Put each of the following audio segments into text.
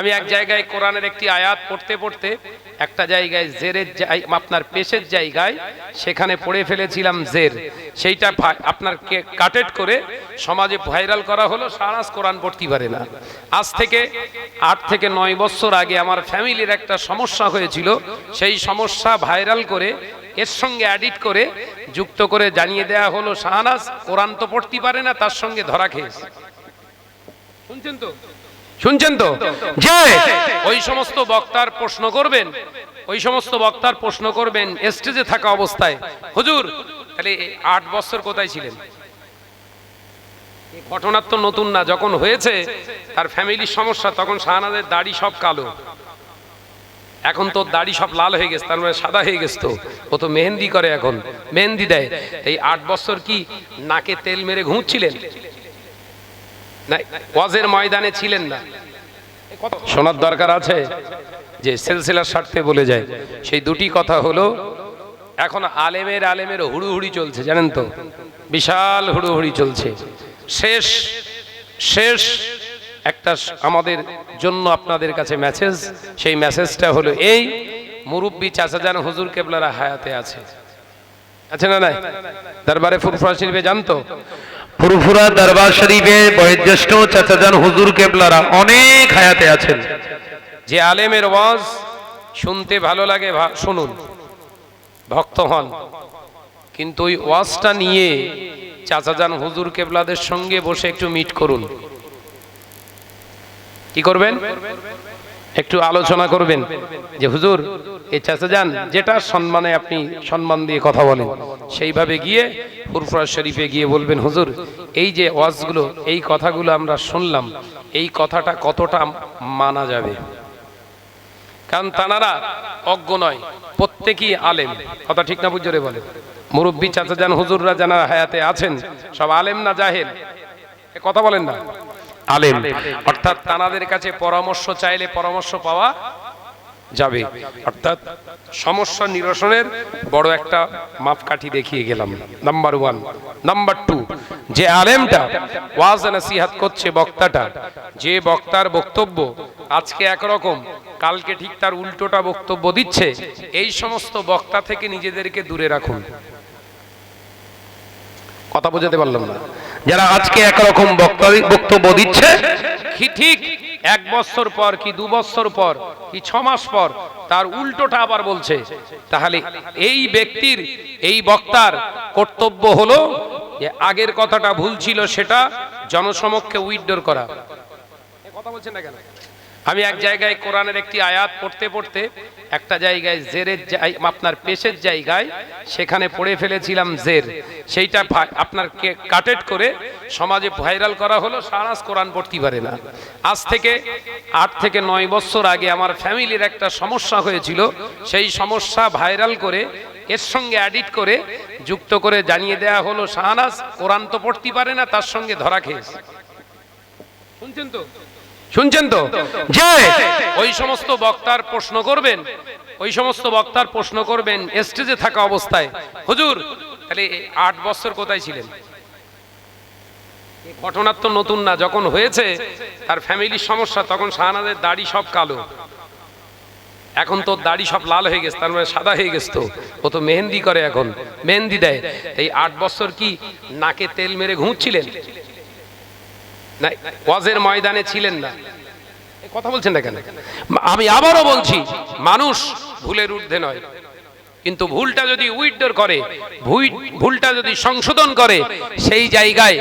আমি এক জায়গায় কোরআনের একটি আয়াত পড়তে পড়তে একটা জায়গায় জেরের আপনার পেশের জায়গায় সেখানে পড়ে ফেলেছিলাম জের। সেইটা আপনার কাটেট করে সমাজে ভাইরাল করা হলো, সারাস কোরআন পড়তে পারে না। আজ থেকে আট থেকে নয় বছর আগে আমার ফ্যামিলির একটা সমস্যা হয়েছিল। সেই সমস্যা ভাইরাল করে এর সঙ্গে অ্যাডিট করে যুক্ত করে জানিয়ে দেয়া হলো শাহনাজ কোরআন তো পড়তে পারে না, তার সঙ্গে ধরা খেয়েছে। শুনছেন তো? শুনছেন তো? যে ওই সমস্ত বক্তার প্রশ্ন করবেন। ওই সমস্ত বক্তার প্রশ্ন করবেন স্টেজে থাকা অবস্থায়। হুজুর তাহলে আট বছর কোথায় ছিলেন? ঘটনার তো নতুন না যখন হয়েছে তার ফ্যামিলির সমস্যা তখন শাহনাজের দাড়ি সব কালো। এখন তো দাড়ি সব লাল হয়ে গেছে তার মানে সাদা হয়ে গেছে তো। ও তো মেহেন্দি করে এখন মেহেন্দি দেয়। এই আট বছর কি নাকে তেল মেরে ঘুমছিলেন ওয়াজের ময়দানে ছিলেন না। শোনার দরকার আছে যে সেলসিলার স্বার্থে বলে যায়। সেই দুটি কথা হলো, এখন আলেমের আলেমের হুড়ুহুড়ি চলছে, জানেন তো? বিশাল হুড়ুহুড়ি চলছে। শেষ শেষ একটা আমাদের জন্য আপনাদের কাছে মেসেজ সেই মেসেজটা হলো এই, মুরব্বী চাচাজান হুজুর কেবলারা হায়াতে আছে। আছে না নাই? দরবারে ফুরফুরা শরীফে জানতো? ফুরফুরা দরবার শরীফে বয়োজ্যেষ্ঠ চাচাজান হুজুর কেবলারা অনেক হায়াতে আছেন। যে আলেমের ওয়াজ শুনতে ভালো লাগে শুনুন। ভক্ত হন। কিন্তু ওই ওয়াজটা নিয়ে চাচাজান হুজুর কেবলাদের সঙ্গে বসে একটু মিট করুন। কি করবেন? একটু আলোচনা করবেন যে, হুজুর, এই চাচাজান যেটা সম্মানে আপনি সম্মান দিয়ে কথা বলেন। সেইভাবে গিয়ে ফুরফুরা শরীফে গিয়ে বলবেন, হুজুর, এই যে ওয়াজগুলো, এই কথাগুলো আমরা শুনলাম, এই কথাটা কতটা মানা যাবে? কারণ তানারা অজ্ঞ নয়, প্রত্যেকই আলেম। কথা ঠিক না বুঝরে বলে। মুরব্বী চাচা যান, হুজুররা যারা হায়াতে আছেন, সব আলেম না জাহেল? কথা বলেন না। আলেম। অর্থাৎ তানাদের কাছে পরামর্শ চাইলে পরামর্শ পাওয়া যাবে। অর্থাৎ সমস্যা নিরসনের বড় একটা মাপকাঠি দেখিয়ে গেলাম। নাম্বার ওয়ান নাম্বার টু যে আলেমটা ওয়াজ নাসিহাত করছে বক্তাটা, যে বক্তার বক্তব্য আজকে একরকম, কালকে ঠিক তার উল্টোটা বক্তব্য দিচ্ছে, এই সমস্ত বক্তা থেকে নিজেদেরকে দূরে রাখুন। কথা বোঝাতে পারলাম না। যারা আজকে একরকম বক্তা- বক্তব্য দিচ্ছে ঠিক এক বছর পর, কি দু বছর পর, কি ছ মাস পর, তার উল্টোটা আবার বলছে। তাহলে এই ব্যক্তির, এই বক্তার কর্তব্য হলো যে আগের কথাটা ভুল ছিল সেটা জনসমক্ষে উইথড্র করা। কথা বলছেন না কেন? আমি এক জায়গায় কোরআনের একটি আয়াত পড়তে পড়তে একটা জায়গায় জেরের আপনার পেশের জায়গায় সেখানে পড়ে ফেলেছিলাম জের। সেইটা আপনার কাটেট করে সমাজে ভাইরাল করা হলো, সারাস কোরআন পড়তে পারে না। আজ থেকে আট থেকে নয় বছর আগে আমার ফ্যামিলির একটা সমস্যা হয়েছিল। সেই সমস্যা ভাইরাল করে এর সঙ্গে অ্যাডিট করে যুক্ত করে জানিয়ে দেয়া হলো শাহনাজ কোরআন তো পড়তে পারে না, তার সঙ্গে ধরা খেয়েছে। শুনছেন তো? শুনছেন তো? যে ওই সমস্ত বক্তার প্রশ্ন করবেন। ওই সমস্ত বক্তার প্রশ্ন করবেন স্টেজে থাকা অবস্থায়। হুজুর তাহলে আট বছর কোথায় ছিলেন? এই ঘটনার তো নতুন না যখন হয়েছে তার ফ্যামিলির সমস্যা তখন শাহনাজের দাড়ি সব কালো। এখন তো দাড়ি সব লাল হয়ে গেছে তার মানে সাদা হয়ে গেছে তো। ও তো মেহেন্দি করে এখন মেহেন্দি দেয়। এই আট বছর কি নাকে তেল মেরে ঘুমছিলেন ওয়াজের ময়দানে ছিলেন না। কথা বলছেন না কেন? আমি আবারও বলছি, মানুষ ভুলের ঊর্ধ্বে নয়। কিন্তু ভুলটা যদি উইথড্র করে ভুলটা যদি সংশোধন করে, সেই জায়গায়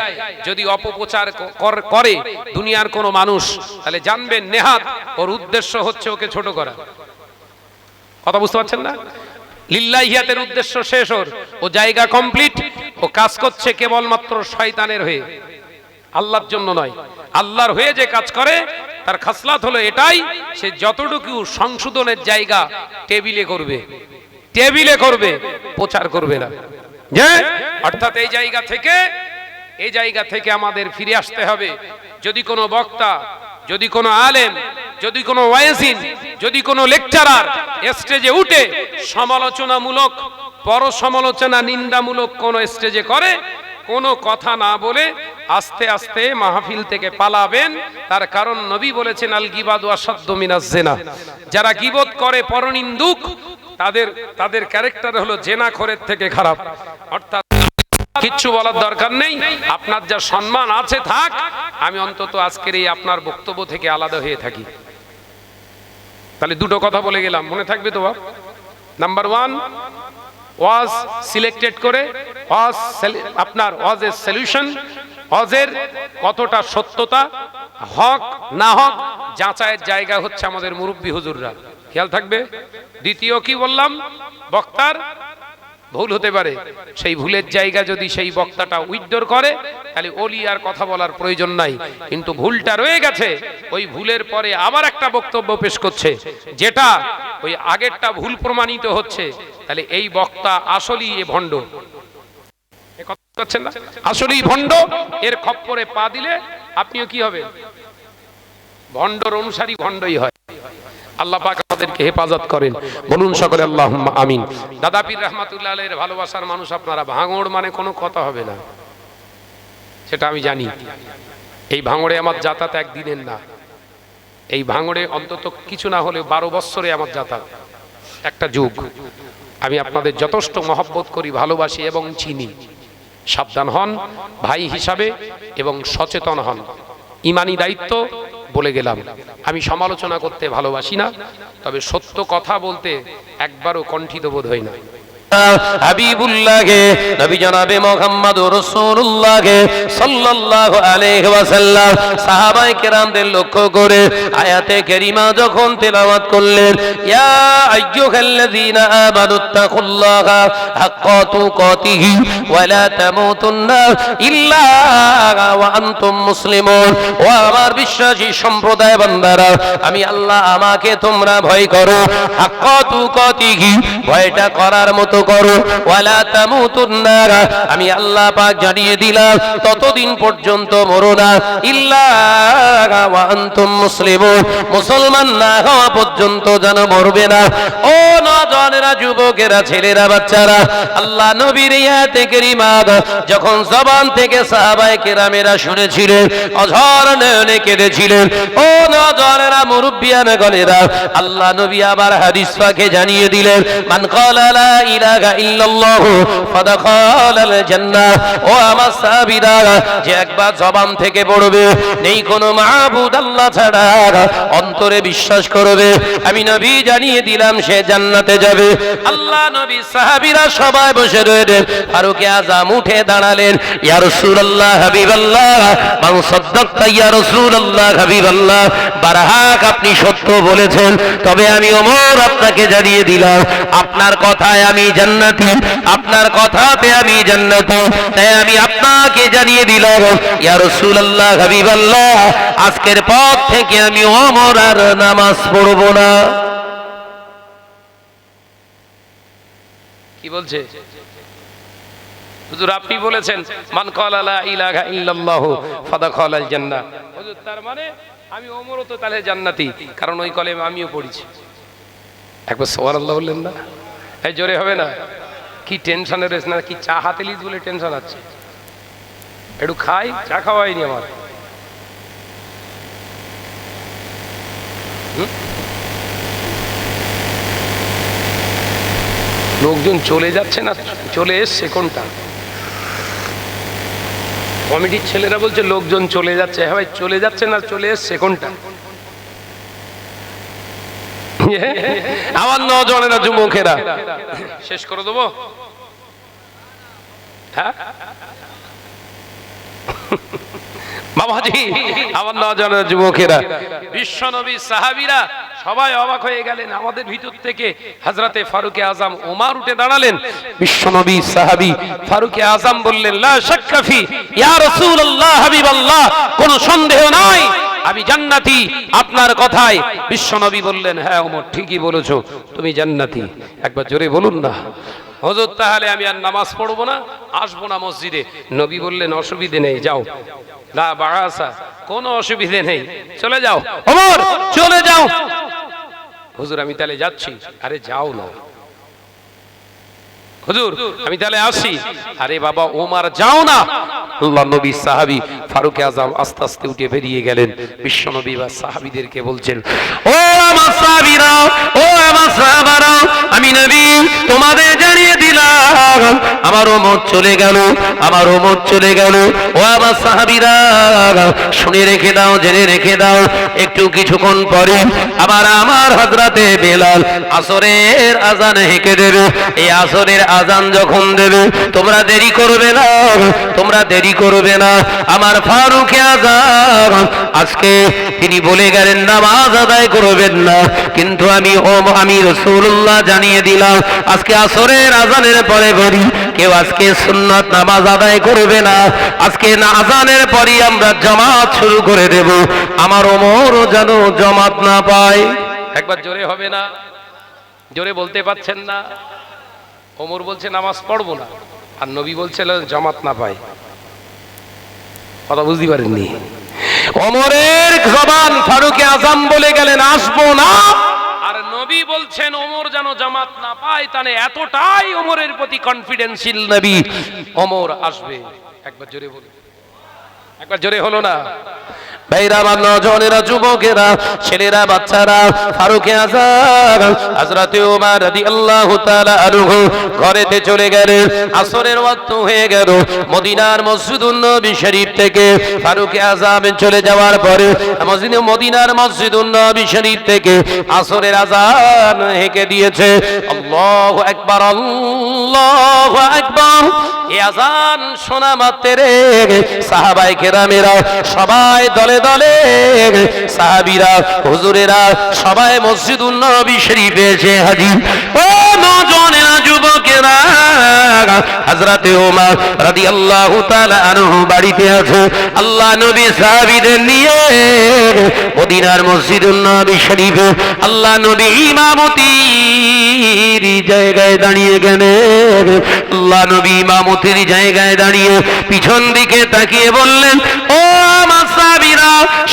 যদি অপপ্রচার করে দুনিয়ার কোনো মানুষ, তাহলে জানবেন নেহাত ওর উদ্দেশ্য হচ্ছে ওকে ছোট করা। কথা বুঝতে পারছেন না? লিল্লাহিয়াতের উদ্দেশ্য শেষ ওর। ও জায়গা কমপ্লিট, ও কাজ করছে কেবলমাত্র শয়তানের হয়ে। আল্লাহর জন্য নয়। আল্লাহর হয়ে যে কাজ করে, তার খাসলাত হলো এটাই, সে যতটুকু সংশোধনের জায়গা টেবিলে করবে। টেবিলে করবে, প্রচার করবে না। অর্থাৎ এই জায়গা থেকে, এই জায়গা থেকে আমাদের ফিরে আসতে হবে। যদি কোনো বক্তা, যদি কোনো আলেম, যদি কোনো ওয়াইজিন, যদি কোনো লেকচারার স্টেজে উঠে সমালোচনামূলক পর সমালোচনা নিন্দামূলক কোন স্টেজে করে কোনো কথা না বলে আস্তে আস্তে মাহফিল থেকে পালাবেন। তার কারণ নবী বলেছেন, আল গিবাদু আসাদ্দ মিনাজ জেনা। যারা গিবত করে, পরনিন্দুক, তাদের তাদের ক্যারেক্টার হলো জেনা খোরের থেকে খারাপ। অর্থাৎ কিচ্ছু বলার দরকার নেই। আপনার যা সম্মান আছে থাক, আমি অন্তত আজকের এই আপনার বক্তব্য থেকে আলাদা হয়ে থাকি। তাহলে দুটো কথা বলে গেলাম। মনে থাকবে তো নাম্বার ওয়ান ওয়াজ সিলেক্টেড করে, ওয়াজ আপনার ওয়াজের সলিউশন ওয়াজের কতটা সত্যতা, হক, না হক, যাচাইয়ের জায়গা হচ্ছে আমাদের মুরব্বী হুজুররা। খেয়াল থাকবে? দ্বিতীয় কি বললাম? বক্তার ভুল হতে পারে। সেই ভুলের জায়গা যদি সেই বক্তাটা উইথড্র করে, তাহলে ওলি আর কথা বলার প্রয়োজন নাই। কিন্তু ভুলটা রয়ে গেছে, ওই ভুলের পরে আবার একটা বক্তব্য পেশ করছে, যেটা ওই আগেরটা ভুল প্রমাণিত হচ্ছে, তাহলে এই বক্তা আসলেই এ ভণ্ড? আসলেই ভণ্ড, এর খপ্পরে পা দিলে আপনিও কি হবে ভণ্ডর অনুসারী ভণ্ডই হয়। আল্লাহ পাক আমাদেরকে হেফাজত করেন। বলুন সকলে আল্লাহ আমিন। দাদা পীর রহমাতুল্লাহ আলাইহির ভালোবাসার মানুষ আপনারা, ভাঙড় মানে কোনো কথা হবে না। সেটা আমি জানি। এই ভাঙড়ে আমার যাতায়াত একদিনের না। এই ভাঙড়ে অন্তত কিছু না হলে বারো বৎসরে আমার যাতায়াত। একটা যুগ। আমি আপনাদের যথেষ্ট মহব্বত করি, ভালোবাসি এবং চিনি। সাবধান হন, ভাই হিসাবে এবং সচেতন হন। ইমানি দায়িত্ব বলে গেলাম, আমি সমালোচনা করতে ভালোবাসি না, তবে সত্য কথা বলতে একবারও কণ্ঠিত বোধ হয় না। হাবিবুল্লাহকে, নবী জনাবে মোহাম্মদ সাল্লাল্লাহু আলাইহি ওয়াসাল্লাম কেরামদের লক্ষ্য করে আয়াতে কারিমা যখন তেলাওয়াত করলেন, ইয়া আমানুত্তাকুল্লাহা হাক্কা তুকাতিহি তামুতুন্না ইল্লা ওয়া আনতুম মুসলিমুন। ও আমার বিশ্বাসী সম্প্রদায় বান্দারা, আমি আল্লাহ আমাকে তোমরা ভয় করো। হাক্কা তুকাতিহি, ভয়টা করার মতো করো। ওয়ালা তামুতুন্না আমি আল্লাহ পাক জানিয়ে দিলাম, ততদিন পর্যন্ত মরো না। ইল্লা ওয়া মুসলিমুন। মুসলমান না হওয়া পর্যন্ত যেন মরবে না। ও নজনেরা যুবকেরা, ছেলেরা, বাচ্চারা, আল্লাহ নবীর ইয়াতে কারিমা যখন জবান থেকে সাহাবায়ে কেরামেরা শুনেছিলেন, অঝর নয়নে কেঁদেছিলেন, ও নজনেরা মুরব্বিয়ান গলেরা আল্লাহ নবী আবার হাদিস পাকে জানিয়ে দিলেন, মান ক্বালা লা অন্তরে বিশ্বাস করবে, আমি নবী জানিয়ে দিলাম সে জান্নাতে যাবে। আল্লাহ নবী সবাই বসে আজম উঠে দাঁড়ালেন আপনি সত্য বলেছেন, তবে আমি ওমর আপনাকে জানিয়ে দিলাম, আপনার কথায় আমি জান্নাতি। আপনার কথাতে আমি জান্নাতি। তাই আমি আপনাকে জানিয়ে দিলাম, ইয়া রাসূলুল্লাহ, হাবিবাল্লাহ, আজকের পর থেকে আমি ওমর আর নামাজ পড়ব না। কি বলছে? হুজুর, আপনি বলেছেন, মান ক্বালা লা ইলাহা ইল্লাল্লাহু, ফাদাখালাল জান্নাহ। হুজুর, তার মানে আমি ওমরও তো তাহলে জান্নাতি, কারণ ওই কলেমে আমিও পড়েছি। একবার সুবহানাল্লাহ বললেন না? এই জোরে হবে না। কি টেনশনে রয়েছে না, কি চা হাতে লিস বলে টেনশন আছে। একটু খাই, চা খাওয়াইনি আমার? লোকজন চলে যাচ্ছে না, চলে এসছে কোনটা? কমিটির ছেলেরা বলছে, লোকজন চলে যাচ্ছে। হ্যাঁ ভাই, চলে যাচ্ছে না, চলে এসছে কোনটা? আমার নজনেরা যুবকেরা। শেষ করে দেবো? হ্যাঁ? বাবাজি আমার নজনের যুবকেরা। বিশ্বনবী সাহাবীরা সবাই অবাক হয়ে গেলেন। আমাদের ভিতর থেকে হযরতে ফারুকে আজম ওমর উঠে দাঁড়ালেন। বিশ্বনবী সাহাবী ফারুকে আজম বললেন লা শাক্কা ফি ইয়া রাসূলুল্লাহ হাবিবাল্লাহ কোনো সন্দেহ নাই? আমি জান্নাতি। আপনার কথায় বিশ্বনবী বললেন হ্যাঁ ওমর, ঠিকই বলেছ, তুমি জান্নাতি। একবার জোরে বলুন না। হজরত, তাহলে আমি আর নামাজ পড়ব না, আসব না মসজিদে। নবী বললেন, অসুবিধে নেই, যাও। লা বাগাসা কোনো অসুবিধে নেই, চলে যাও। ওমর, চলে যাও। হুজুর, আমি তাহলে যাচ্ছি। আরে, যাও না। হুজুর, আমি তাহলে আসি। আরে বাবা, ওমার, যাও না। আল্লাহ নবী সাহাবি ফারুক আজম আস্তে আস্তে উঠে বেরিয়ে গেলেন। বিশ্ব নবী বা সাহাবিদেরকে বলছেন, ও আমার সাহাবিরা, ও আমার সাহাবারা, আমি নবী, তোমাদের জানিয়ে দিলাম আমার ওমর চলে গেল, আমার ওমর চলে গেল। ও আমার সাহাবীরা, শুনে রেখে দাও, জেনে রেখে দাও, একটু কিছুক্ষণ পরে আবার আমার হজরতে বেলাল আসরের আজান হেঁকে দেবে। এই আসরের আজান যখন দেবে, তোমরা দেরি করবে না, তোমরা দেরি করবে না। আমার ফারুকে আজান আজকে তিনি বলে গেলেন, নামাজ আদায় করবেন না। কিন্তু আমি ও আমি রসুল্লাহ জানিয়ে দিলাম, আজকে আসরের আজানের পরে বলি কেউ আজকে সুন্নত নামাজ আদায় করবে না। আজকে না আজানের পরই আমরা জামাত শুরু করে দেব। আমার ওমর যেন জামাত না পায়। একবার জোরে হবে না। জোরে বলতে পাচ্ছেন না। ওমর বলছে, নামাজ পড়ব না। আর নবী বলছিল জামাত না পাই কথা বুঝতে পারেননি। ওমরের জবান ফারুকে আজম বলে গেলেন, আসব না। নবী বলছেন, ওমর যেন জামাত না পায়, তাহলে এতটাই ওমরের প্রতি কনফিডেন্সিল নবী ওমর আসবে। একবার জোরে বলুন। একবার জোরে হলো না? ভাইরা আমার নজনেরা যুবকেরা, ছেলেরা, বাচ্চারা, ফারুকে আজাদ, হযরতে ওমর রাদিয়াল্লাহু তাআলা আনহু ঘরেতে চলে গেলেন আসরের ওয়াক্ত হয়ে গেল, মদিনার মসজিদুন নবী শরীফ থেকে ফারুকে আজাদ চলে যাওয়ার পরে মসজিদে, মদিনার মসজিদুন নবী শরীফ থেকে আসরের আজান হেঁকে দিয়েছে। আল্লাহু আকবার আল্লাহু আকবার। এই আজান শোনা মাত্রে সাহাবাই কেরামেরা সবাই দলে দলে, সাহাবিরা, হুজুরেরা সবাই মসজিদ নবী শরীফে এসে হাজির। ও নজনেরা যুবকেরা, হযরতে ওমর রাদিয়াল্লাহু তাআলা আনহু বাড়িতে আছে। আল্লাহ নবী সাহাবীদের নিয়ে মদিনার মসজিদ নবী শরীফে আল্লাহ নবী ইমামতির জায়গায় দাঁড়িয়ে গেলেন। আল্লাহ নবী ইমামতির জায়গায় দাঁড়িয়ে পিছন দিকে তাকিয়ে বললেন, ও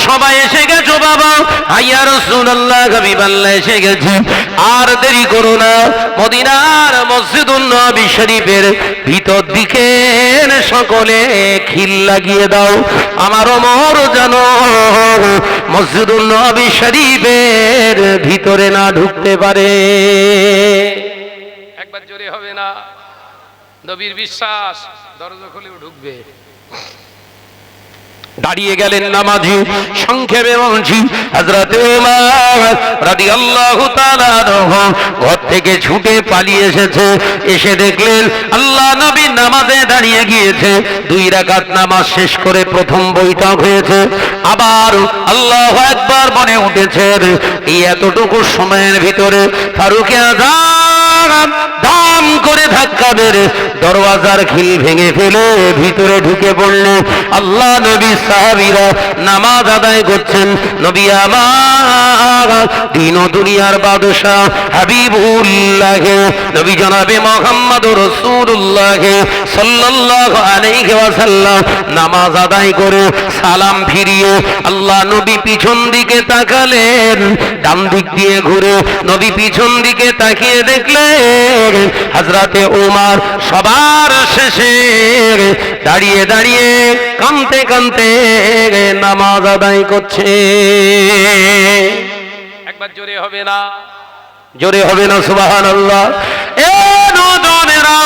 সবাই এসে গেছো বাবা? আইয়া রাসূলুল্লাহ, হাবিবাল্লাহ, এসে গেছি। আর দেরি করো না, মদিনার মসজিদুন নবী শরীফের ভিতর দিকে সকলে খিল লাগিয়ে দাও। আমার ওমর জানো মসজিদুল নবী শরীফের ভিতরে না ঢুকতে পারে। একবার জোরে হবে না। নবীর বিশ্বাস, দরজা খুলেও ঢুকবে। দাঁড়িয়ে গেলেন নামাজি, সংক্ষেপে বলছি ওমর রাদিয়াল্লাহু তাআলা ঘর থেকে ছুটে পালিয়ে এসেছে। এসে দেখলেন আল্লাহ নবী নামাজে দাঁড়িয়ে গিয়েছে। দুই রাকাত নামাজ শেষ করে প্রথম বৈঠক হয়েছে। আবার আল্লাহু আকবার মনে উঠেছে। এই এতটুকু সময়ের ভিতরে ফারুকে দাম করে ধাক্কা মেরে দরওয়াজার খিল ভেঙে ফেলে ভিতরে ঢুকে পড়ল আল্লাহ নবী সাহাবীরা নামাজ আদায় করছেন। নবী আমার দিন দুনিয়ার বাদশাহ হাবিবুল্লাহ, নবী জনাবে মোহাম্মদ রসুল্লাহ সাল্লাল্লাহু আলাইহি ওয়াসাল্লাম নামাজ আদায় করে সালাম ফিরিয়ে আল্লাহ নবী পিছন দিকে তাকালেন, ডান দিক দিয়ে ঘুরে নবী পিছন দিকে তাকিয়ে দেখলেন হাজরাতে ওমার সবার শেষে দাঁড়িয়ে দাঁড়িয়ে কানতে কানতে নামাজ আদায় করছে। একবার জোরে হবে না। জোরে হবে না সুবাহান আল্লাহ এ নজনেরা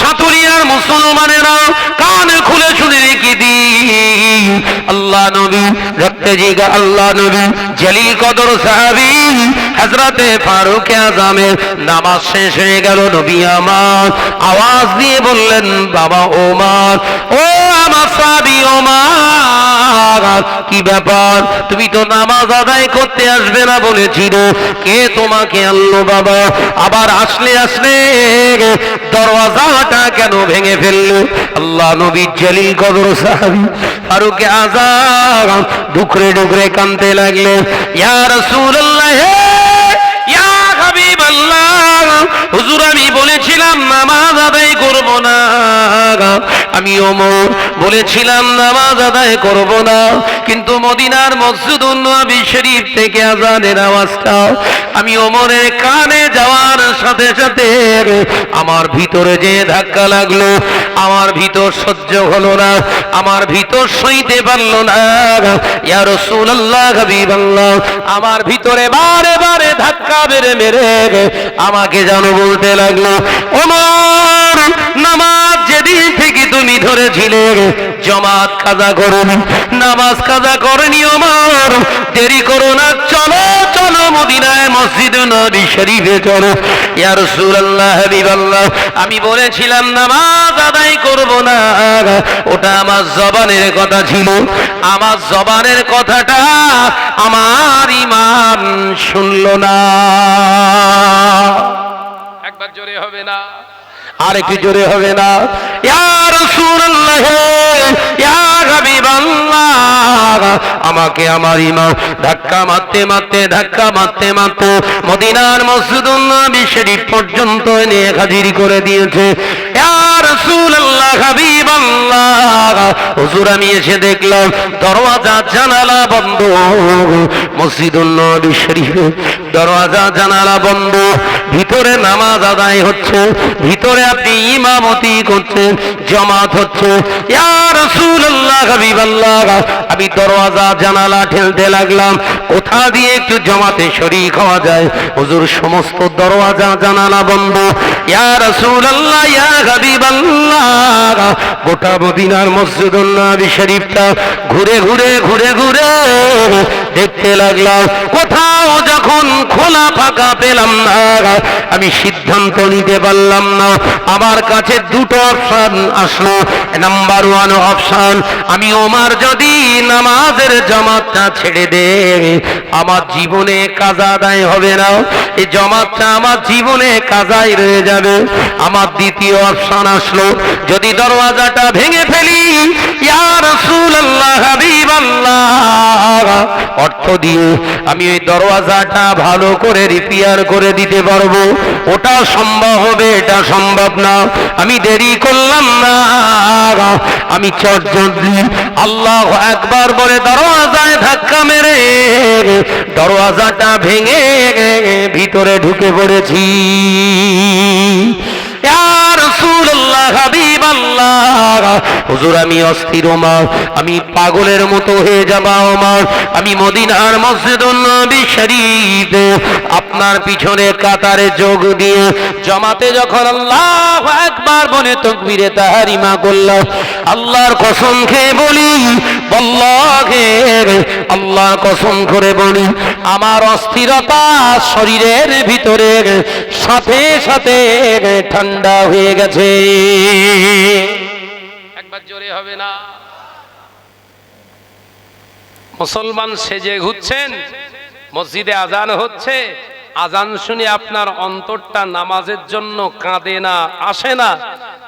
সাতুরিয়ার মুসলমানেরা কান খুলে শুনে রেখে দি আল্লাহ নবী রক্তে জিগা আল্লাহ নবী জলিল কদর সাহাবি হজরতে ফারুক আজমের নামাজ শেষ হয়ে গেল, নবী আমার। আওয়াজ দিয়ে বললেন, বাবা ওমার, ও আমার সাহাবি ওমার, কি ব্যাপার? তুমি তো নামাজ আদায় করতে আসবে না বলেছিল। কে তোমাকে আনলো বাবা? আবার আসলে আসলে দরওয়াজাটা কেন ভেঙে ফেলল? আল্লাহ নবী জলিল কদর সাহাবি ফারুক আজাম ডুকরে ডুকরে কানতে লাগলেন। ইয়া রাসূলুল্লাহ হুজুর, আমি বলেছিলাম, নামাজ আদায় করব না আমি ওমর বলেছিলাম, নামাজ আদায় করব না। কিন্তু মদিনার মসজিদ নবী শরীফ থেকে আজানের আওয়াজটা, আমি ওমরের কানে যাওয়ার সাথে সাথে আমার ভিতরে যে ধাক্কা লাগল, আমার ভিতর সহ্য হলো না, আমার ভিতর সইতে পারল না ইয়া আমার ভিতরে বারে বারে ধাক্কা মেরে মেরে আমাকে যেন বলতে লাগল। ওমর, নামাজ যেদিন থেকে তুমি ধরেছিলে, জমাত কাজা করনি। নামাজ কাজা করনি ওমর। দেরি করো না, চলো চলো মদিনায় মসজিদ নবী শরীফে চলো। ইয়া রাসূলুল্লাহ, হাবিবাল্লাহ, আমি বলেছিলাম, নামাজ আদায় করব না। ওটা আমার জবানের কথা ছিল। আমার জবানের কথাটা আমার ইমান শুনল না। একবার জোরে হবে না। আর একটু জোরে হবে না। ইয়া রাসূলুল্লাহ ইয়া আমাকে আমার ধাক্কা মারতে মারতে, ধাক্কা মারতে মারতে মদিনার নবী শরীফ পর্যন্ত হাজির করে দিয়েছে। আমি এসে দেখলাম দরওয়াজা, জানালা বন্ধ। নবী দরওয়াজা, জানালা বন্ধ। ভিতরে নামাজ আদায় হচ্ছে, ভিতরে আপনি ইমামতি করছেন, জমাত হচ্ছে। ইয়া আমি দরওয়াজা, জানালা ঠেলতে লাগলাম। কোথা দিয়ে একটু জমাতে শরীক হওয়া যায়? হুজুর, সমস্ত দরওয়াজা, জানালা বন্ধ। গোটা মদিনার মসজিদুল নবী শরীফটা ঘুরে ঘুরে ঘুরে ঘুরে দেখতে লাগলাম। কোথাও যখন খোলা ফাঁকা পেলাম না, আমি সিদ্ধান্ত নিতে পারলাম না। আমার কাছে দুটো অপশন আসলো। নাম্বার ওয়ান অপশন আমি ওমার যদি নামাজের জামাতটা ছেড়ে দে, আমার জীবনে কাজা আদায় হবে না। এই জমাতটা আমার জীবনে কাজাই রয়ে যাবে। আমার দ্বিতীয় অপশন আসলো, যদি দরওয়াজাটা ভেঙে ফেলি অর্থ দিয়ে আমি ওই দরওয়াজাটা ভালো করে রিপেয়ার করে দিতে পারব। ওটা সম্ভব হবে, এটা সম্ভব না। আমি দেরি করলাম না। আমি চটজলদি আল্লাহ একবার বলে দরওয়াজায় ধাক্কা মেরে দরওয়াজাটা ভেঙে ভিতরে ঢুকে পড়েছি। হুজুর, আমি অস্থির, ওমর। আমি পাগলের মতো হয়ে আমি মদিনার আপনার পিছনে কাতারে যোগ দিয়ে জমাতে যখন আল্লাহ একবার তকবীরে আল্লাহর কসম খেয়ে বলি, বল্লাহে, আল্লাহর কসম করে বলি, আমার অস্থিরতা শরীরের ভিতরে সাথে সাথে ঠান্ডা হয়ে গেছে। একবার জোরে হবে না। মুসলমান সেজে ঘুরছেন, মসজিদে আজান হচ্ছে। আজান শুনে আপনার অন্তরটা নামাজের জন্য কাঁদে না, আসে না।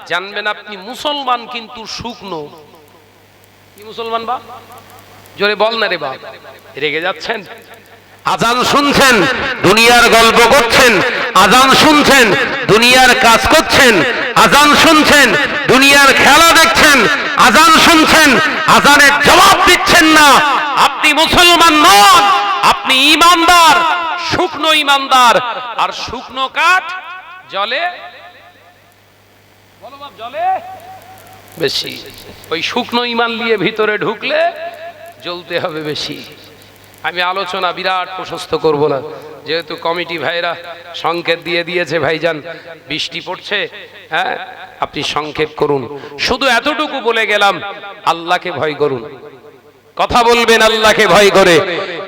জানবেন আপনি মুসলমান কিন্তু শুকনো। কি মুসলমান বা জোরে বল না রে বাপ। রেগে যাচ্ছেন? আজান শুনছেন, দুনিয়ার গল্প করছেন, আজান শুনছেন, দুনিয়ার কাজ করছেন, আজান শুনছেন, দুনিয়ার খেলা দেখছেন, আজান শুনছেন, আজানের জবাব দিচ্ছেন না। আপনি মুসলমান নন, আপনি ইমানদার, শুকনো ইমানদার। আর শুকনো কাঠ জলে জলে? বেশি। ওই শুকনো ইমান নিয়ে ভিতরে ঢুকলে জ্বলতে হবে বেশি। আমি আলোচনা বিরাট প্রশস্ত করব না। যেহেতু কমিটি ভাইরা সংকেত দিয়ে দিয়েছে, ভাইজান, বৃষ্টি পড়ছে হ্যাঁ? আপনি সংক্ষেপ করুন। শুধু এতটুকু বলে গেলাম, আল্লাহকে ভয় করুন। কথা বলবেন আল্লাহকে ভয় করে,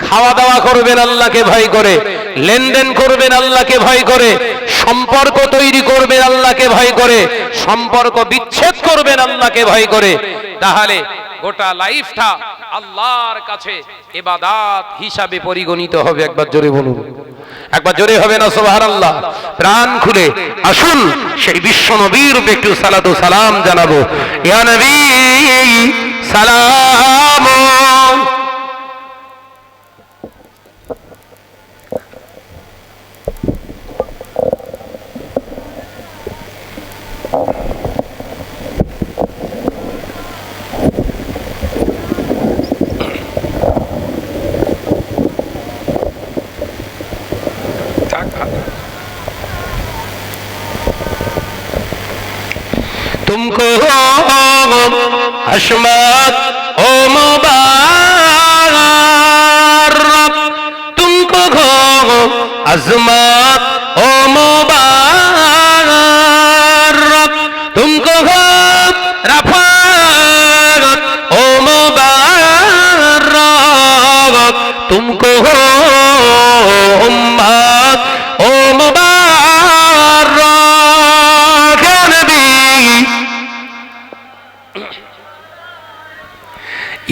খাওয়া দাওয়া করবেন আল্লাহকে ভয় করে, লেনদেন করবেন আল্লাহকে ভয় করে, সম্পর্ক তৈরি করবেন আল্লাহকে ভয় করে, সম্পর্ক বিচ্ছেদ করবেন আল্লাহকে ভয় করে। তাহলে গোটা লাইফটা আল্লাহর কাছে এবাদাত হিসাবে পরিগণিত হবে। একবার জোরে বলুন। একবার জোরে হবে না সোহার আল্লাহ প্রাণ খুলে আসুন, সেই বিশ্ব নবীর একটু সালাতু সালাম জানাব। ইয়া নবী, সালাম। عصمت او مبارک تم کو ہو عظمت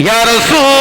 Ya Rasul.